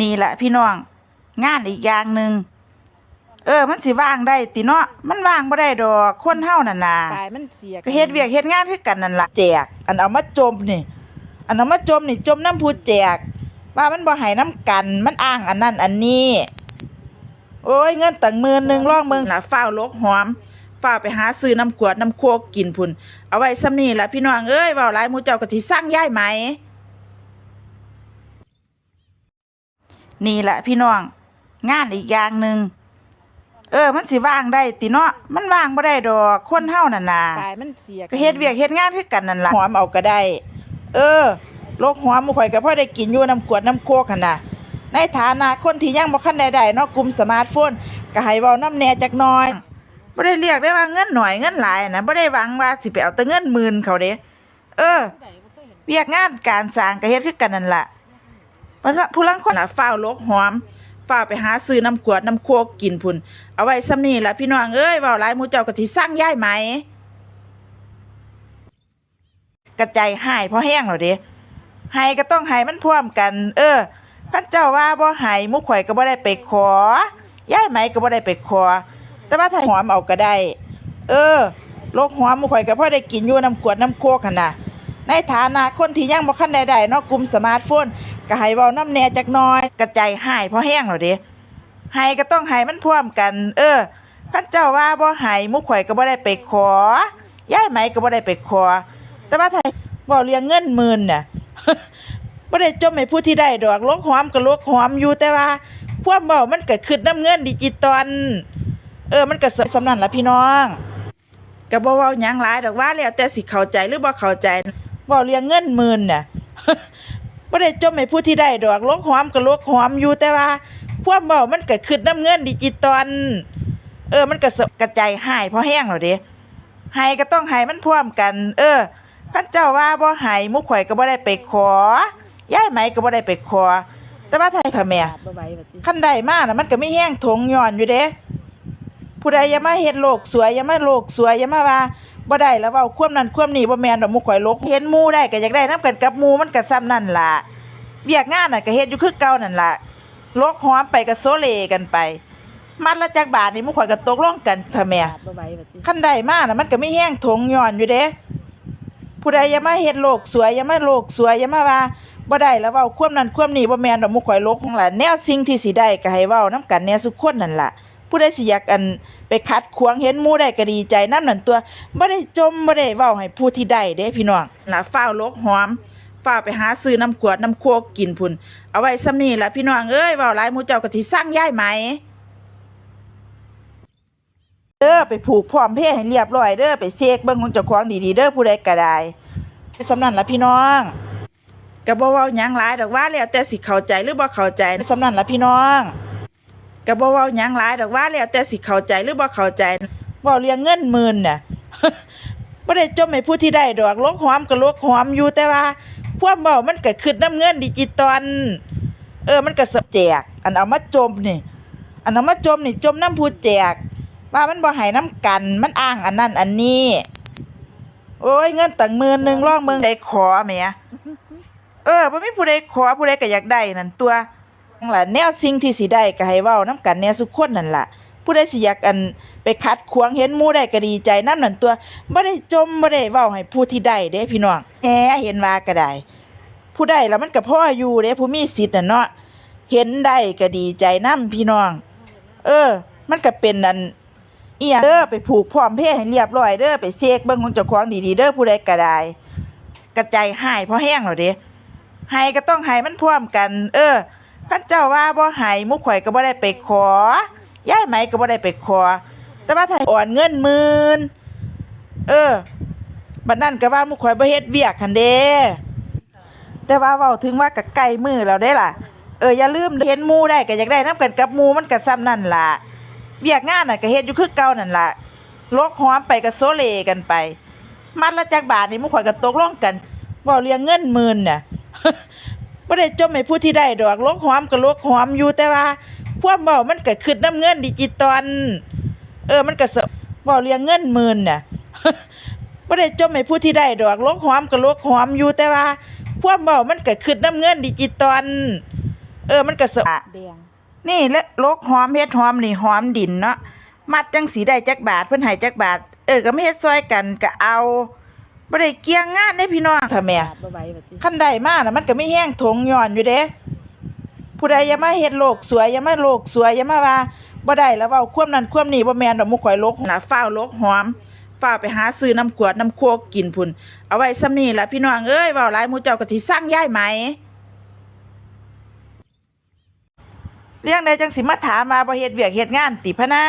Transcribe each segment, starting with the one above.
นี่แหละพี่น้อง งานอีกอย่างหนึ่งเออ มันสิว่างได้ติเนาะมันว่างบ่ได้ดอกคนเฮานั่นน่ะกายมันเสียก็เฮ็ดเวียกเฮ็ดงานคือกันนั่นล่ะแจก อันเอามาจมนี่ อันเอามาจมนี่จมน้ำผู้แจก ว่ามันบ่ให้น้ำกัน มันอ้างอันนั้นอันนี้ โอ้ยเงินตั้งหมื่นหนึงร่องเมืองล่ะฟ้าวลกหอมฟ้าวไปหาซื้อน้ำขวดน้ำโคกกินพุ่นเอาไว้ซ้ำนี่ล่ะพี่น้องเอ้ยเว้าหลายหมู่เจ้าก็สิสร้างย้ายไหม นี่แหละพี่น้อง งานอีกอย่างหนึ่งเออ มันสิว่างได้ติเนาะมันว่างบ่ได้ดอกคนเฮานั่นน่ะกายมันเสียก็เฮ็ดเวียกเฮ็ดงานคือกันนั่นล่ะหอมเอาก็ได้ เออโลกหอมหมู่ข่อยก็พอได้กินอยู่น้ำขวดน้ำโคกหั่นน่ะในฐานะคนที่ยังบ่คันได้ได้เนาะกลุ่มสมาร์ทโฟนก็ให้เว้านำแหน่จักหน่อยบ่ได้เรียกได้ว่าเงินหน่อยเงินหลายนะบ่ได้หวังว่าสิไปเอาแต่เงินหมื่นเขาเด้เออเวียกงานการสร้างก็เฮ็ดคือกันนั่นล่ะมันว่า ผู้ลังคนน่ะฟ้าวลกหอมฟ้าวไปหาซื้อน้ำขวดน้ำโคกกินพุ่น เอาไว้ซ้ำนี่ละพี่น้องเอ้ยเว้าหลายหมูเจ้าก็สิสร้างย้ายไหม กระใจหายเพราะแห้งแล้วเด้หายก็ต้องหายมันพร้อมกัน เออข้าเจ้าว่าบ่หายหมุกข่อยก็บ่ได้ไปขอย่ายไหมก็บ่ได้ไปขอ แต่ว่าถ้าหอมเอาก็ได้ เออโลกหอมหมุกข่อยก็พอได้กินอยู่น้ำขวดน้ำโคกหั่นน่ะ ในฐานะคนที่ยังบ่คันได้ได้เนาะกลุ่มสมาร์ทโฟนก็ให้เว้าน้ำแหน่จักหน่อยกระใจหายเพราะแห้งแล้วเด้หายก็ต้องหายมันพร้อมกัน เออข้าเจ้าว่าบ่หายมุกข่อยก็บ่ได้ไปขอย่ายไหมก็บ่ได้ไปขอ แต่ว่าถ้าเว้าเรียงเงินหมื่นน่ะบ่ได้จมให้ผู้ที่ได้ดอกลกหอมก็ลกหอมอยู่แต่ว่าพวกเว้ามันก็ขึ้นน้ำเงินดิจิตอลเออมันก็สำนั่นล่ะพี่น้องก็บ่เว้าหยังหลายดอกว่าแล้วแต่สิเข้าใจหรือบ่เข้าใจ เว้าเรียงเงินหมื่นน่ะบ่ได้จมให้ผู้ที่ได้ดอกลกหอมก็ลกหอมอยู่แต่ว่าพวกเว้ามันก็ขึ้นน้ำเงินดิจิตอลเออ มันก็กระจายหายเพราะแห้งแล้วเด้ให้ก็ต้องให้มันพร้อมกัน เออข้าเจ้าว่าบ่ห้หมุกข่อยก็บ่ได้ไปขอย่ายไหมก็บ่ได้ไปขอ แต่ว่าไทยค่ะแม่บ่ไหวบัดนี้นใดมากนะมันก็ไม่แห้งถงย้อนอยู่เด้ผู้ใดอย่ามาเฮ็ดโลกสวยอย่ามาโลกสวยอย่ามาว่า บ่ได้แล้วเว้าความนั้นความนี้บ่แม่นดอกหมุกข่อยลกเห็นหมู่ได้ก็อยากได้นํกันกับหมู่มันก็ซ้ำนั่นล่ะเวียกงานน่ะก็เฮ็ดอยู่คือเก่านั่นล่ะลกหอมไปก็โซเลกันไป มัดละจักบาทนี่หมุกข่อยก็ตกลงกันค่ะแม่บ่ไหวบัดนี้คันใดมาน่ะมันก็ไม่แห้งถงย้อนอยู่เด้ผู้ใดอย่ามาเฮ็ดโลกสวยอย่ามาโลกสวยอย่ามาว่าบ่ได้แล้วเว้าความนั้นความนี้บ่แม่นดอกหมุข่อยโลกของล่ะแนวสิ่งที่สิได้ก็ให้เว้านํกันแน่สุกคนนั่นล่ะผู้ใดสิอยากอัน ไปขัดขวงเห็นมู่ได้ก็ดีใจนำนั่นตัวบ่ได้จมบ่ได้เว้าให้ผู้ที่ได้เด้พี่น้องล่ะฟ้าวโลกหอมฟ้าวไปหาซื้อน้ำขวดน้ำโคกกินพุ่นเอาไว้ซ้ำนี่ล่ะพี่น้องเอ้ยเว้าหลายหมู่เจ้าก็สิสร้างย้ายไหม เด้อไปผูกพร้อมเพศให้เรียบร้อยเด้อไปเช็คเบิ่งของเจ้าของดีๆเด้อผู้ใดก็ได้สำนันละพี่น้องก็บ่เว้าหยังหลายดอกว่าแล้วแต่สิเข้าใจหรือบ่เข้าใจสำนันละพี่น้อง ก็บ่เว้าหยังหลายดอกว่าแล้วแต่สิเข้าใจหรือบ่เข้าใจเว้าเรียงเงินหมื่นน่ะบ่ได้จมให้ผู้ที่ได้ดอกลกหอมก็ลกหอมอยู่แต่ว่าพวกเว้ามันก็ขึ้นน้ำเงินดิจิตอลเออมันก็สแจก อันเอามาจมนี่อันเอามาจมนี่จมน้ำผู้แจก ว่ามันบ่ให้น้ำกัน มันอ้างอันนั้นอันนี้ โอ้ยเงินตั้งหมื่นหนึ่งร่องเมืองได้ขอแหมเออบ่มีผู้ใดขอผู้ใดก็อยากได้นั่นตัว นั่นล่ะแนวสิ่งที่สิได้ก็ให้เว้านํกันแน่สุกคนนั่นล่ะผู้ใดสิอยากอันไปขัดขวางเห็นมู่ได้ก็ดีใจนำนั่นตัวบ่ได้จมบ่ได้เว้าให้ผู้ที่ได้เด้พี่น้องแหมเห็นว่าก็ได้ ผู้ใดแล้วมันก็พ่ออยู่เด้ผู้มีสิทธิ์น่ะเนาะเห็นได้ก็ดีใจนํพี่น้อง เออ มันก็เป็นอันอียเด้อไปผูกพร้อมเพศให้เรียบร้อยเด้อไปเช็คเบิ่งของเจ้าของดีๆเด้อผู้ใดก็ได้กระใจหายเพราะแห้งแล้วเด้หายก็ต้องหายมันพร้อมกัน เออ ข้าเจ้าว่าบ่หายมุกข่อยก็บ่ได้ไปขอย่ายไหมก็บ่ได้ไปขอ แต่ว่าถ้าอ่อนเงินหมื่นเออบัดนั้นก็ว่ามุกข่อยบ่เฮ็ดเวียกคันเด้แต่ว่าเว้าถึงว่าก็ใกล้มือแล้วเด้ล่ะ เอออย่าลืมเห็นหมู่ได้ก็อยากได้นํกันกับหมู่มันก็ซ้ำนั่นล่ะเวียกงานน่ะก็เฮ็ดอยู่คือเก่านั่นล่ะลกหอมไปก็โซเลกันไป มัดละจักบาทนี่มู่ข่อยก็ตกลงกันเว้าเรียงเงินหมื่นน่ะ บ่ได้จมให้ผู้ที่ได้ดอกลกหอมก็ลกหอมอยู่แต่ว่าพวกเว้ามันก็ขึ้นน้ำเงินดิจิตอลเออมันก็สเว้าเรียงเงินหมื่นน่ะบ่ได้จมให้ผู้ที่ได้ดอกลกหอมก็ลกหอมอยู่แต่ว่าพวกเว้ามันก็ขึ้นน้ำเงินดิจิตอลเเออมันก็สะอาดแดงนี่และโลกหอมเฮ็ดหอมนี่หอมดินเนาะมัดจังสีได้จักบาทเพิ่นให้จักบาท เออก็ไม่เฮ็ดซอยกันก็เอา บ่ได้เกี่ยงงานเด้พี่น้องถ้าแม่บาดบ่ไหวบัดนี้คันใดมาน่ะมันก็ไม่แห้งทงย้อนอยู่เด้ผู้ใดอย่ามาเฮ็ดโลกสวยอย่ามาโลกสวยอย่ามาว่าบ่ได้แล้วเว้าความนั้นความนี้บ่แม่นดอกหมู่ข่อยโลกน่ะฟ้าวโลกหอมฟ้าวไปหาซื้อน้ำกวดน้ำโคกกินพุ่นเอาไว้ซ้ำนี้ล่ะพี่น้องเอ้ยเว้าหลายหมู่เจ้าก็สิสร้างย้ายไหมเรื่องใดจังสิมาถามมาบ่เฮ็ดเวียกเฮ็ดงานติพะนะ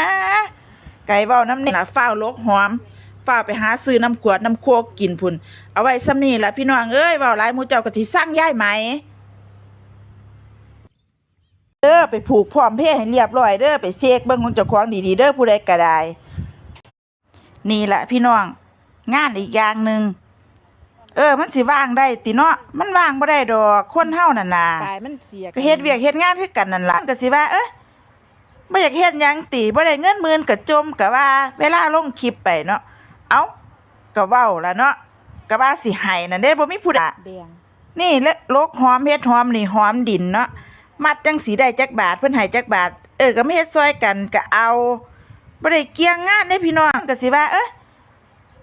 ไก่เว้าน้ำนี่ล่ะฟ้าวโลกหอม ฟ้าวไปหาซื้อน้ำกวดน้ำโคกกินพุ่น เอาไว้ซ้ำนี้ล่ะพี่น้องเอ้ยเว้าหลายหมู่เจ้าก็สิสร้างย้ายไหมเด้อไปผูกพร้อมเพศให้เรียบร้อยเด้อไปเช็คเบิ่งของเจ้าของดีๆเด้อผู้ใดก็ได้นี่แหละพี่น้อง งานอีกอย่างหนึ่งเออ มันสิว่างได้ติเนาะมันว่างบ่ได้ดอกคนเฮานั่นน่ะกายมันเสียก็เฮ็ดเวียกเฮ็ดงานคือกันนั่นล่ะก็สิว่าเอ้ยบ่อยากเฮ็ดหยังติบ่ได้เงินหมื่นก็จมก็ว่า เวลาลงคลิปไปเนาะ เอ้าก็เว้าล่ะเนาะก็ว่าสิให้นั่นเด้บ่มีผู้ใดแดงนี่และโลกหอมเฮ็ดหอมนี่หอมดินเนาะมัดจังสีได้จักบาทเพิ่นให้จักบาท เออก็ไม่เฮ็ดซอยกันก็เอาบ่ได้เกี่ยงงานเด้พี่น้องก็สิว่า เอ้ย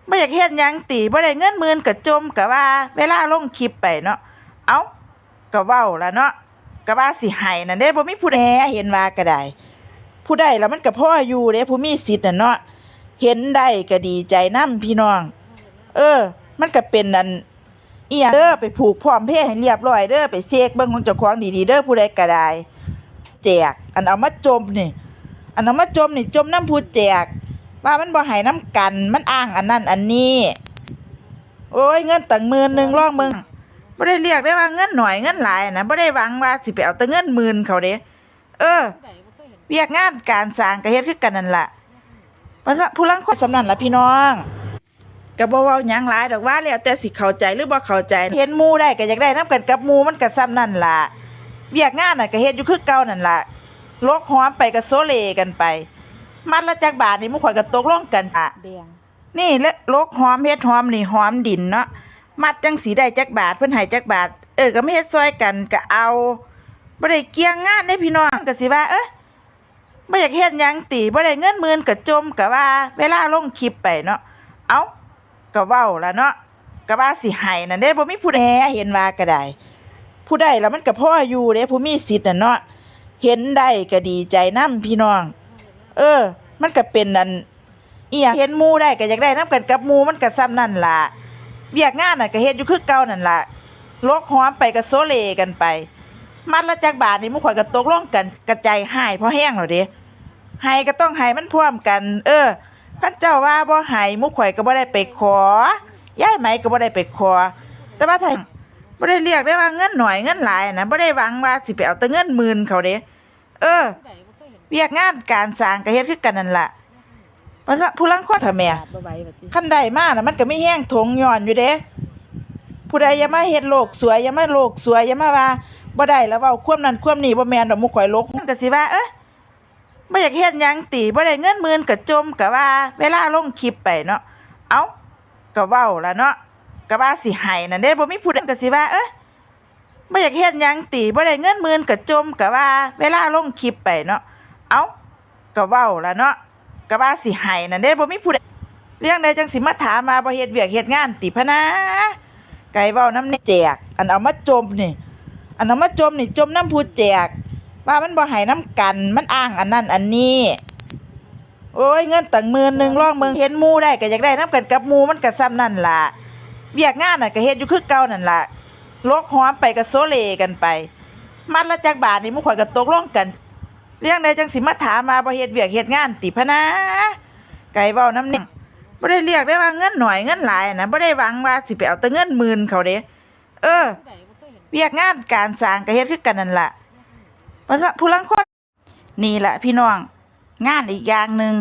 บ่อยากเฮ็ดหยังติบ่ได้เงินหมื่นก็จมก็ว่า เวลาลงคลิปไปเนาะเอ้าก็เว้าล่ะเนาะก็ว่าสิให้นั่นเด้บ่มีผู้ใดเห็นว่าก็ได้ผู้ใดแล้วมันก็พออยู่เด้ผู้มีสิทธิ์น่ะเนาะ เห็นได้ก็ดีใจนํพี่น้อง เออ มันก็เป็นนั่นเอียเด้อไปผูกพร้อมเพศให้เรียบร้อยเด้อไปเช็คเบิ่งของเจ้าของดีๆเด้อผู้ใดก็ได้แจก อันเอามาจมนี่อันเอามาจมนี่จมน้ำผู้แจก ว่ามันบ่ให้น้ำกัน มันอ้างอันนั้นอันนี้ โอ้ยเงินตั้งหมื่นหนึ่งลองมึงบ่ได้เรียกได้ว่าเงินหน่อยเงินหลายนะบ่ได้หวังว่าสิไปเอาแต่เงินหมื่นเขาเด้เออเวียกงานการสร้างก็เฮ็ดคือกันนั่นล่ะ มันว่าผู้ลังคนสำนันล่ะพี่น้องก็บ่เว้าหยังหลายดอกว่าแล้วแต่สิเข้าใจหรือบ่เข้าใจ เห็นหมู่ได้ก็อยากได้นํกันกับหมู่มันก็ซ้ำนั่นล่ะเวียกงานน่ะก็เฮ็ดอยู่คือเก่านั่นล่ะโลกหอมไปก็โซเลกันไป มัดละจักบาทนี่หมู่ข่อยก็ตกลงกันอะแดงนี่และโลกหอมเฮ็ดหอมนี่หอมดินเนาะมัดจังสีได้จักบาทเพิ่นให้จักบาท เออก็ไม่เฮ็ดซอยกันก็เอาบ่ได้เกี่ยงงานเด้พี่น้องก็สิว่าเอ้ย บ่อยากเฮ็ดหยังติบ่ได้เงินหมื่นก็จมก็ว่า เวลาลงคลิปไปเนาะเอ้าก็เว้าล่ะเนาะก็ว่าสิให้นั่นเด้บ่มีผู้ใดเห็นว่าก็ได้ ผู้ใดแล้วมันก็พออยู่เด้ผู้มีสิทธิ์น่ะเนาะเห็นได้ก็ดีใจนํพี่น้อง เออ มันก็เป็นนั่นอีหยังเห็นหมู่ได้ก็อยากได้นํกันกับหมู่มันก็ซ้ำนั่นล่ะเวียกงานน่ะก็เฮ็ดอยู่คือเก่านั่นล่ะโลกหอมไปก็โซเลกันไป มัดละจักบาทนี่มู่ข่อยก็ตกลงกันกระจายให้พอแห้งแล้วเด้ให้ก็ต้องให้มันพร้อมกัน เออคันเจ้าว่าบ่ห้หมู่ข่อยก็บ่ได้ไปขอยายไหมก็บ่ได้ไปขอ แต่ว่าถ้าบ่ได้เรียกได้ว่าเงินหน่อยเงินหลายนะบ่ได้หวังว่าสิไปเอาแต่เงินหมื่นเขาเด้เออเวียกงานการสร้างก็เฮ็ดคือกันนั่นล่ะมันว่าผู้ลังคนถ้าแม่บาดบ่ไหวบัดนี้คันใดมาน่ะมันก็ไม่แห้งทงย้อนอยู่เด้ผู้ใดอย่ามาเฮ็ดโลกสวยอย่ามาโลกสวยอย่ามาว่า บ่ได้แล้วเว้าความนั้นความนี้บ่แม่นดอกหมู่ข่อยลกมันก็สิว่าเอ้ยบ่อยากเฮ็ดหยังติบ่ได้เงินหมื่นก็จมก็ว่า เวลาลงคลิปไปเนาะเอ้าก็เว้าล่ะเนาะก็ว่าสิให้นั่นเด้บ่มีผู้ใดก็สิว่าเอ้ยบ่อยากเฮ็ดหยังติบ่ได้เงินหมื่นก็จมก็ว่า เวลาลงคลิปไปเนาะเอ้าก็เว้าล่ะเนาะก็ว่าสิให้นั่นเด้บ่มีผู้ใดเรื่องใดจังสิมาถามมาบ่เฮ็ดเวียกเฮ็ดงานติพะนะไก่เว้าน้ำเนี่แจก อันเอามาจมนี่ อันเอามาจมนี่จมน้ำผู้แจก ว่ามันบ่ให้น้ำกัน มันอ้างอันนั้นอันนี้ โอ้ยเงินตั้งหมื่นหนึ่งลองเบิ่งเห็นมูได้ก็อยากได้น้ำกันกับมูมันก็ซ้ำนั่นล่ะเวียกงานน่ะก็เฮ็ดอยู่คือเก่านั่นล่ะโลกหอมไปก็โซเลกันไป มัดละจักบาทนี่มู่ข่อยก็ตกลงกันเรื่องใดจังสิมาถามมาบ่เฮ็ดเวียกเฮ็ดงานติพนะ ไก่เว้าน้ำนี่บ่ได้เรียกได้ว่าเงินหน่อยเงินหลายนะบ่ได้หวังว่าสิไปเอาแต่เงินหมื่นเขาเด้เออ วียกงานการสร้างก็เฮ็ดคือกันนั่นล่ะมันว่าผู้ลังคนนี่แหละพี่น้อง งานอีกอย่างหนึ่ง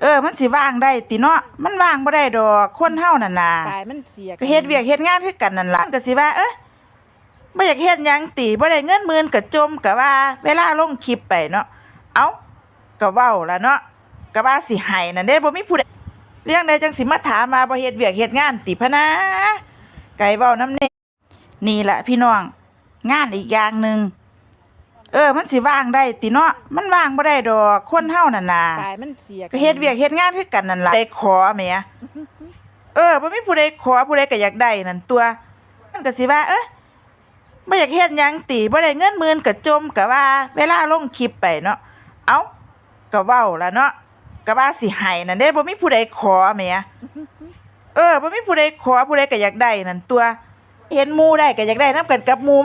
เออ มันสิว่างได้ติเนาะมันว่างบ่ได้ดอกคนเฮานั่นน่ะกายมันเสียก็เฮ็ดเวียกเฮ็ดงานคือกันนั่นล่ะก็สิว่า เอ้ยบ่อยากเฮ็ดหยังติบ่ได้เงินหมื่นก็จมก็ว่า เวลาลงคลิปไปเนาะเอ้าก็เว้าล่ะเนาะก็ว่าสิให้นั่นเด้บ่มีผู้ใดเรื่องใดจังสิมาถามมาบ่เฮ็ดเวียกเฮ็ดงานติพะนะไก่เว้านำนี่ นี่แหละพี่น้อง งานอีกอย่างหนึ่งเออ มันสิว่างได้ติเนาะมันว่างบ่ได้ดอกคนเฮานั่นน่ะปลายมันเสียก็เฮ็ดเวียกเฮ็ดงานคือกันนั่นล่ะได้ขอแหมเออบ่มีผู้ใดขอผู้ใดก็อยากได้นั่นตัว มันก็สิว่า เอ้อบ่อยากเฮ็ดหยังติบ่ได้เงินหมื่นก็จมก็ว่า เวลาลงคลิปไปเนาะเอ้าก็เว้าล่ะเนาะก็ว่าสิให้นั่นเด้บ่มีผู้ใดขอแหมเออบ่มีผู้ใดขอผู้ใดก็อยากได้นั่นตัว เห็นหมูได้ก็อยากได้น้ำกันกับหมู